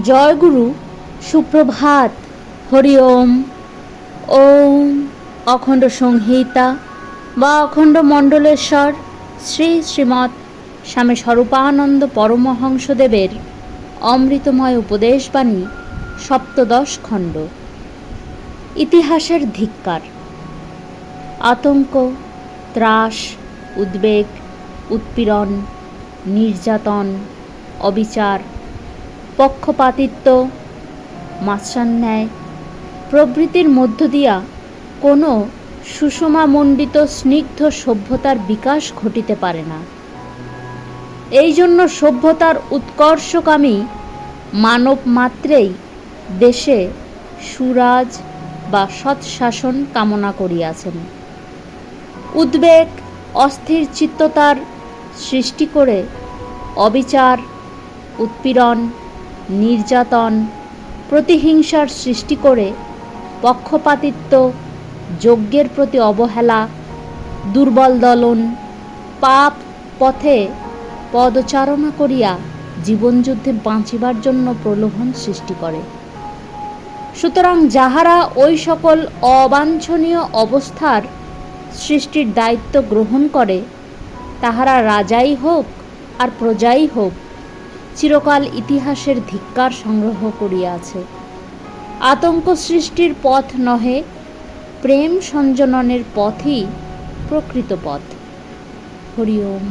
জয়গুরু, সুপ্রভাত, হরি ওম। ওম অখণ্ড সংহিতা বা অখণ্ড মণ্ডলেশ্বর শ্রী শ্রীমৎ স্বামী স্বরূপানন্দ পরমহংসদেবের অমৃতময় উপদেশবাণী সপ্তদশ খণ্ড। ইতিহাসের ধিক্কার। আতঙ্ক, ত্রাস, উদ্বেগ, উৎপীড়ন, নির্যাতন, অবিচার পক্ষপাতিত্ব মাৎসান্যায় প্রভৃতির মধ্য দিয়া কোনো সুষমামণ্ডিত স্নিগ্ধ সভ্যতার বিকাশ ঘটিতে পারে না। এই জন্য সভ্যতার উৎকর্ষকামী মানব মাত্রেই দেশে সুরাজ বা সৎশাসন কামনা করিয়াছেন। উদ্বেগ, অস্থির চিত্ততার সৃষ্টি করে অবিচার, উৎপীড়ন নির্যাতন, প্রতিহিংসার সৃষ্টি করে পক্ষপাতিত্ব, যজ্ঞের প্রতি অবহেলা, দুর্বল দলন, পাপ পথে পদচারণা করিয়া জীবনযুদ্ধে বাঁচিবার জন্য প্রলোভন সৃষ্টি করে। সুতরাং যাহারা ওই সকল অবাঞ্ছনীয় অবস্থার সৃষ্টির দায়িত্ব গ্রহণ করে, তাহারা রাজাই হোক আর প্রজাই হোক চিরকাল ইতিহাসের ধিক্কার সংগ্রহ করিয়াছে। আতঙ্ক সৃষ্টির পথ নহে, প্রেম সঞ্জননের পথই প্রকৃত পথ। হরি ওম।